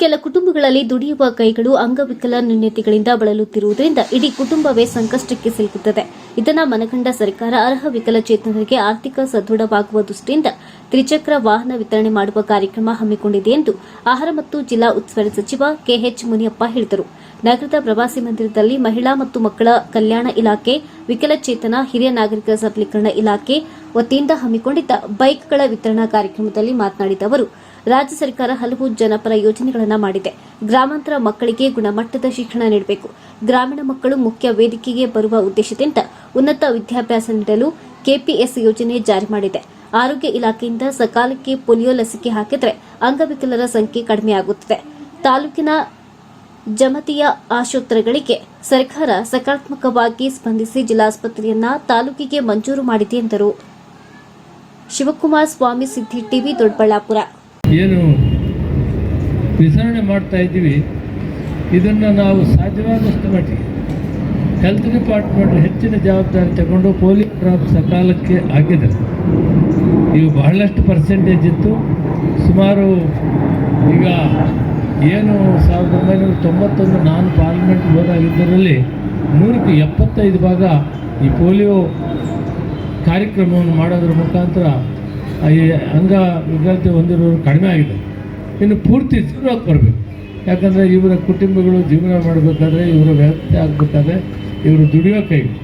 ಕೆಲ ಕುಟುಂಬಗಳಲ್ಲಿ ದುಡಿಯುವ ಕೈಗಳು ಅಂಗವಿಕಲ ನ್ಯೂನತೆಗಳಿಂದ ಬಳಲುತ್ತಿರುವುದರಿಂದ ಇಡೀ ಕುಟುಂಬವೇ ಸಂಕಷ್ಟಕ್ಕೆ ಸಿಲುಕುತ್ತದೆ. ಇದನ್ನ ಮನಗಂಡ ಸರ್ಕಾರ ಅರ್ಹ ವಿಕಲಚೇತನರಿಗೆ ಆರ್ಥಿಕ ಸದೃಢವಾಗುವ ದೃಷ್ಟಿಯಿಂದ ತ್ರಿಚಕ್ರ ವಾಹನ ವಿತರಣೆ ಮಾಡುವ ಕಾರ್ಯಕ್ರಮ ಹಮ್ಮಿಕೊಂಡಿದೆ ಎಂದು ಆಹಾರ ಮತ್ತು ಜಿಲ್ಲಾ ಉಸ್ತುವಾರಿ ಸಚಿವ ಕೆಎಚ್ ಮುನಿಯಪ್ಪ ಹೇಳಿದರು. ನಗರದ ಪ್ರವಾಸಿ ಮಂದಿರದಲ್ಲಿ ಮಹಿಳಾ ಮತ್ತು ಮಕ್ಕಳ ಕಲ್ಯಾಣ ಇಲಾಖೆ ವಿಕಲಚೇತನ ಹಿರಿಯ ನಾಗರಿಕರ ಸಬಲೀಕರಣ ಇಲಾಖೆ ವತಿಯಿಂದ ಹಮ್ಮಿಕೊಂಡಿದ್ದ ಬೈಕ್ಗಳ ವಿತರಣಾ ಕಾರ್ಯಕ್ರಮದಲ್ಲಿ ಮಾತನಾಡಿದ ಅವರು ರಾಜ್ಯ ಸರ್ಕಾರ ಹಲವು ಜನಪರ ಯೋಜನೆಗಳನ್ನು ಮಾಡಿದೆ. ಗ್ರಾಮಾಂತರ ಮಕ್ಕಳಿಗೆ ಗುಣಮಟ್ಟದ ಶಿಕ್ಷಣ ನೀಡಬೇಕು. ಗ್ರಾಮೀಣ ಮಕ್ಕಳು ಮುಖ್ಯ ವೇದಿಕೆಗೆ ಬರುವ ಉದ್ದೇಶದಿಂದ ಉನ್ನತ ವಿದ್ಯಾಭ್ಯಾಸ ನೀಡಲು ಕೆಪಿಎಸ್ ಯೋಜನೆ ಜಾರಿ ಮಾಡಿದೆ. ಆರೋಗ್ಯ ಇಲಾಖೆಯಿಂದ ಸಕಾಲಕ್ಕೆ ಪೋಲಿಯೋ ಲಸಿಕೆ ಹಾಕಿದರೆ ಅಂಗವಿಕಲರ ಸಂಖ್ಯೆ ಕಡಿಮೆಯಾಗುತ್ತದೆ. ತಾಲೂಕಿನ ಜಮತಿಯ ಆಶೋತ್ತರಗಳಿಗೆ ಸರ್ಕಾರ ಸಕಾರಾತ್ಮಕವಾಗಿ ಸ್ಪಂದಿಸಿ ಜಿಲ್ಲಾಸ್ಪತ್ರೆಯನ್ನ ತಾಲೂಕಿಗೆ ಮಂಜೂರು ಮಾಡಿದೆ ಎಂದರು. ಶಿವಕುಮಾರ್ ಸ್ವಾಮಿ ಸಿದ್ದಿ ಟಿವಿ ದೊಡ್ಡಬಳ್ಳಾಪುರ. ಏನು ವಿತರಣೆ ಮಾಡ್ತಾ ಇದ್ದೀವಿ, ಇದನ್ನು ನಾವು ಸಾಧ್ಯವಾದಷ್ಟು ಮಟ್ಟಿಗೆ ಹೆಲ್ತ್ ಡಿಪಾರ್ಟ್ಮೆಂಟ್ ಹೆಚ್ಚಿನ ಜವಾಬ್ದಾರಿ ತಗೊಂಡು ಪೋಲಿಯೋ ಡ್ರಾಪ್ ಸಕಾಲಕ್ಕೆ ಆಗಿದೆ. ಇವು ಬಹಳಷ್ಟು ಪರ್ಸೆಂಟೇಜ್ ಇತ್ತು. ಸುಮಾರು ಈಗ ಏನು ಸಾವಿರದ ಒಂಬೈನೂರ ತೊಂಬತ್ತೊಂದು ನಾನು ಪಾರ್ಲಿಮೆಂಟ್ ಹೋದಾಗಿದ್ದರಲ್ಲಿ ನೂರಕ್ಕೆ ಎಪ್ಪತ್ತೈದು ಭಾಗ ಈ ಪೋಲಿಯೋ ಕಾರ್ಯಕ್ರಮವನ್ನು ಮಾಡೋದ್ರ ಮುಖಾಂತರ ಈ ಅಂಗ ವಿಕಲತೆ ಹೊಂದಿರೋರು ಕಡಿಮೆ ಆಗಿದೆ. ಇನ್ನು ಪೂರ್ತಿ ಜೀವನಕ್ಕೆ ಬರಬೇಕು. ಯಾಕಂದರೆ ಇವರ ಕುಟುಂಬಗಳು ಜೀವನ ಮಾಡಬೇಕಾದ್ರೆ, ಇವರ ವ್ಯವಸ್ಥೆ ಆಗಬೇಕಾದ್ರೆ ಇವರು ದುಡಿಯೋ ಕೈಗಳು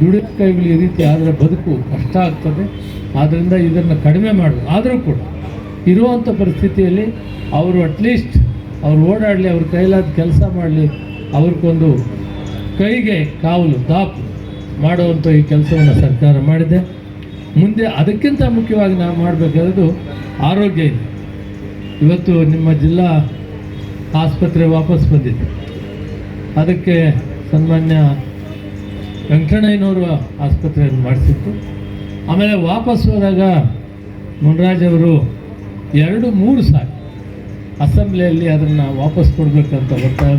ದುಡಿಯೋ ಕೈಗಳು ಈ ರೀತಿ ಆದರೆ ಬದುಕು ಕಷ್ಟ ಆಗ್ತದೆ. ಆದ್ದರಿಂದ ಇದನ್ನು ಕಡಿಮೆ ಮಾಡಬೇಕು ಆದರೂ ಕೂಡ ಇರುವಂಥ ಪರಿಸ್ಥಿತಿಯಲ್ಲಿ ಅವರು ಅಟ್ಲೀಸ್ಟ್ ಅವ್ರು ಓಡಾಡಲಿ, ಅವ್ರ ಕೈಲಾದ ಕೆಲಸ ಮಾಡಲಿ, ಅವ್ರಿಗೊಂದು ಕೈಗೆ ಕಾವಲು, ದಾಪು ಮಾಡುವಂಥ ಈ ಕೆಲಸವನ್ನು ಸರ್ಕಾರ ಮಾಡಿದೆ. ಮುಂದೆ ಅದಕ್ಕಿಂತ ಮುಖ್ಯವಾಗಿ ನಾವು ಮಾಡಬೇಕಾದದ್ದು ಆರೋಗ್ಯ ಇದೆ. ಇವತ್ತು ನಿಮ್ಮ ಜಿಲ್ಲಾ ಆಸ್ಪತ್ರೆ ವಾಪಸ್ ಬಂದಿದೆ. ಅದಕ್ಕೆ ಸನ್ಮಾನ್ಯ ವೆಂಕಟಣ್ಣಯ್ಯನವರು ಆಸ್ಪತ್ರೆಯನ್ನು ಮಾಡಿಸಿತ್ತು. ಆಮೇಲೆ ವಾಪಸ್ ಹೋದಾಗ ಮುನ್ರಾಜ್ ಅವರು ಎರಡು ಮೂರು ಸಾರಿ ಅಸೆಂಬ್ಲಿಯಲ್ಲಿ ಅದನ್ನು ವಾಪಸ್ ಕೊಡಬೇಕಂತ ಒತ್ತಾಯ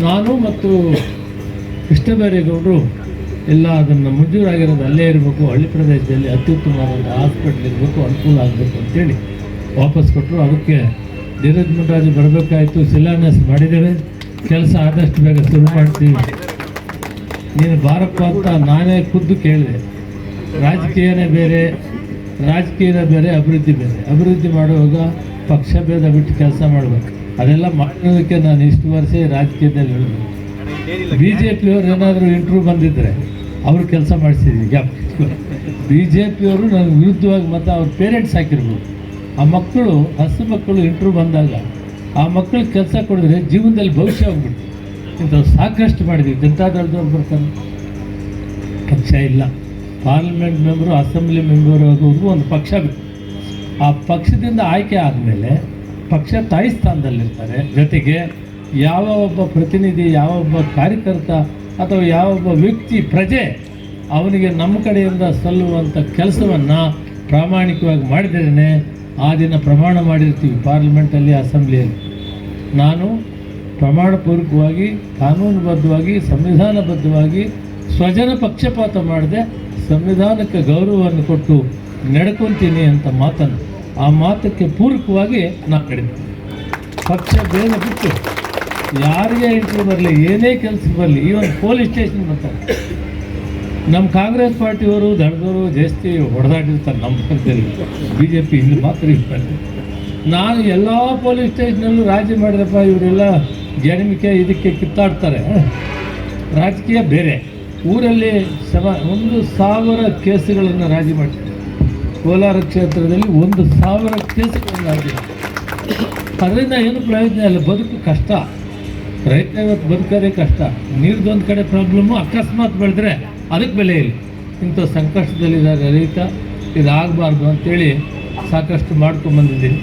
ನಾನು ಮತ್ತು ಕೃಷ್ಣಬೈರೇಗೌಡರು ಎಲ್ಲ ಅದನ್ನು ಮಂಜೂರಾಗಿರೋದು ಅಲ್ಲೇ ಇರಬೇಕು ಹಳ್ಳಿ ಪ್ರದೇಶದಲ್ಲಿ ಅತ್ಯುತ್ತಮವಾದ ಹಾಸ್ಪಿಟ್ಲ್ ಇರಬೇಕು ಅನುಕೂಲ ಆಗಬೇಕು ಅಂತೇಳಿ ವಾಪಸ್ ಕೊಟ್ಟರು ಅದಕ್ಕೆ ಧೀರಜ್ ಮುನ್ರಾಜು ಬರಬೇಕಾಯಿತು ಶಿಲಾನ್ಯಾಸ ಮಾಡಿದ್ದೇವೆ. ಕೆಲಸ ಆದಷ್ಟು ಬೇಗ ಶುರು ಮಾಡ್ತೀವಿ. ನೀನು ಬಾರಪ್ಪ ಅಂತ ನಾನೇ ಖುದ್ದು ಕೇಳಿದೆ. ರಾಜಕೀಯನೇ ಬೇರೆ ರಾಜಕೀಯನೇ ಬೇರೆ ಅಭಿವೃದ್ಧಿ ಬೇರೆ. ಅಭಿವೃದ್ಧಿ ಮಾಡುವಾಗ ಪಕ್ಷ ಭೇದ ಬಿಟ್ಟು ಕೆಲಸ ಮಾಡಬೇಕು. ಅದೆಲ್ಲ ಮಾಡೋದಕ್ಕೆ ನಾನು ಇಷ್ಟು ವರ್ಷ ರಾಜಕೀಯದಲ್ಲಿ ಹೇಳಬೇಕು ಬಿ ಜೆ ಪಿಯವ್ರು ಏನಾದರೂ ಇಂಟ್ರೂ ಬಂದಿದ್ದರೆ ಅವರು ಕೆಲಸ ಮಾಡಿಸಿದ್ವಿ ಗ್ಯಾಪ್. ಬಿ ಜೆ ಪಿಯವರು ನನಗೆ ವಿರುದ್ಧವಾಗಿ ಮತ್ತು ಅವ್ರ ಪೇರೆಂಟ್ಸ್ ಹಾಕಿರ್ಬೋದು. ಆ ಮಕ್ಕಳು, ಹಸು ಮಕ್ಕಳು ಇಂಟ್ರೂ ಬಂದಾಗ ಆ ಮಕ್ಕಳಿಗೆ ಕೆಲಸ ಕೊಡಿದ್ರೆ ಜೀವನದಲ್ಲಿ ಭವಿಷ್ಯ ಹೋಗ್ಬಿಡ್ತು ಇಂಥ ಸಾಕಷ್ಟು ಮಾಡಿದ್ವಿ. ಜನತಾದಳದವ್ರು ಬರ್ತಾರೆ. ಪಕ್ಷ ಇಲ್ಲ. ಪಾರ್ಲಿಮೆಂಟ್ ಮೆಂಬರು ಅಸೆಂಬ್ಲಿ ಮೆಂಬರ್ ಆಗೋದು ಒಂದು ಪಕ್ಷ ಬೇಕು ಆ ಪಕ್ಷದಿಂದ ಆಯ್ಕೆ ಆದಮೇಲೆ ಪಕ್ಷ ತಾಯಿ ಸ್ಥಾನದಲ್ಲಿರ್ತಾರೆ. ಜೊತೆಗೆ ಯಾವ ಒಬ್ಬ ಪ್ರತಿನಿಧಿ, ಯಾವ ಒಬ್ಬ ಕಾರ್ಯಕರ್ತ ಅಥವಾ ಯಾವ ಒಬ್ಬ ವ್ಯಕ್ತಿ ಪ್ರಜೆ ಅವನಿಗೆ ನಮ್ಮ ಕಡೆಯಿಂದ ಸಲ್ಲುವಂಥ ಕೆಲಸವನ್ನು ಪ್ರಾಮಾಣಿಕವಾಗಿ ಮಾಡಿದ್ರೇ ಆ ದಿನ ಪ್ರಮಾಣ ಮಾಡಿರ್ತೀವಿ ಪಾರ್ಲಿಮೆಂಟಲ್ಲಿ, ಅಸೆಂಬ್ಲಿಯಲ್ಲಿ. ನಾನು ಪ್ರಮಾಣಪೂರ್ವಕವಾಗಿ, ಕಾನೂನುಬದ್ಧವಾಗಿ, ಸಂವಿಧಾನಬದ್ಧವಾಗಿ ಸ್ವಜನ ಪಕ್ಷಪಾತ ಮಾಡದೆ ಸಂವಿಧಾನಕ್ಕೆ ಗೌರವವನ್ನು ಕೊಟ್ಟು ನಡ್ಕೊತೀನಿ ಅಂತ ಮಾತನ್ನು ಆ ಮಾತಕ್ಕೆ ಪೂರಕವಾಗಿ ನಾನು ಕಡಿಮೆ. ಪಕ್ಷ ಬೇಗ ಬಿಟ್ಟು ಯಾರಿಗೆ ಇಂಟ್ರ್ಯೂ ಬರಲಿ, ಏನೇ ಕೆಲಸ ಬರಲಿ ಈವನ್ ಪೊಲೀಸ್ ಸ್ಟೇಷನ್ ಬರ್ತಾರೆ. ನಮ್ಮ ಕಾಂಗ್ರೆಸ್ ಪಾರ್ಟಿಯವರು ದಡದವರು ಜಾಸ್ತಿ ಹೊಡೆದಾಡಿರ್ತಾರೆ ನಮ್ಮ ಪಕ್ಕದಲ್ಲಿ ಬಿ ಜೆ ಪಿ ಇಲ್ಲಿ. ಮಾತ್ರ ಇರ್ತಾರೆ ನಾನು ಎಲ್ಲ ಪೊಲೀಸ್ ಸ್ಟೇಷನಲ್ಲೂ ರಾಜಿ ಮಾಡಿದಪ್ಪ ಇವರೆಲ್ಲ ಜನಿಮಿಕೆ ಇದಕ್ಕೆ ಕಿತ್ತಾಡ್ತಾರೆ. ರಾಜಕೀಯ ಬೇರೆ. ಊರಲ್ಲಿ ಸಮ, ಒಂದು ಸಾವಿರ ಕೇಸುಗಳನ್ನು ರಾಜಿ ಮಾಡ್ತಾರೆ. ಕೋಲಾರ ಕ್ಷೇತ್ರದಲ್ಲಿ ಒಂದು ಸಾವಿರ ಕೇಸುಗಳನ್ನು ರಾಜಿ ಅದರಿಂದ ಏನು ಪ್ರಯೋಜನ ಇಲ್ಲ, ಬದುಕು ಕಷ್ಟ. ರೈತ ಇವತ್ತು ಬದುಕೋದೇ ಕಷ್ಟ. ನೀರ್ದೊಂದು ಕಡೆ ಪ್ರಾಬ್ಲಮ್ಮು ಅಕಸ್ಮಾತ್ ಬೆಳೆದ್ರೆ ಅದಕ್ಕೆ ಬೆಲೆ ಇಲ್ಲ. ಇಂಥ ಸಂಕಷ್ಟದಲ್ಲಿದ್ದಾರೆ ರೈತ, ಇದಾಗಬಾರ್ದು ಅಂತೇಳಿ ಸಾಕಷ್ಟು ಮಾಡ್ಕೊಂಬಂದಿದ್ದೀನಿ.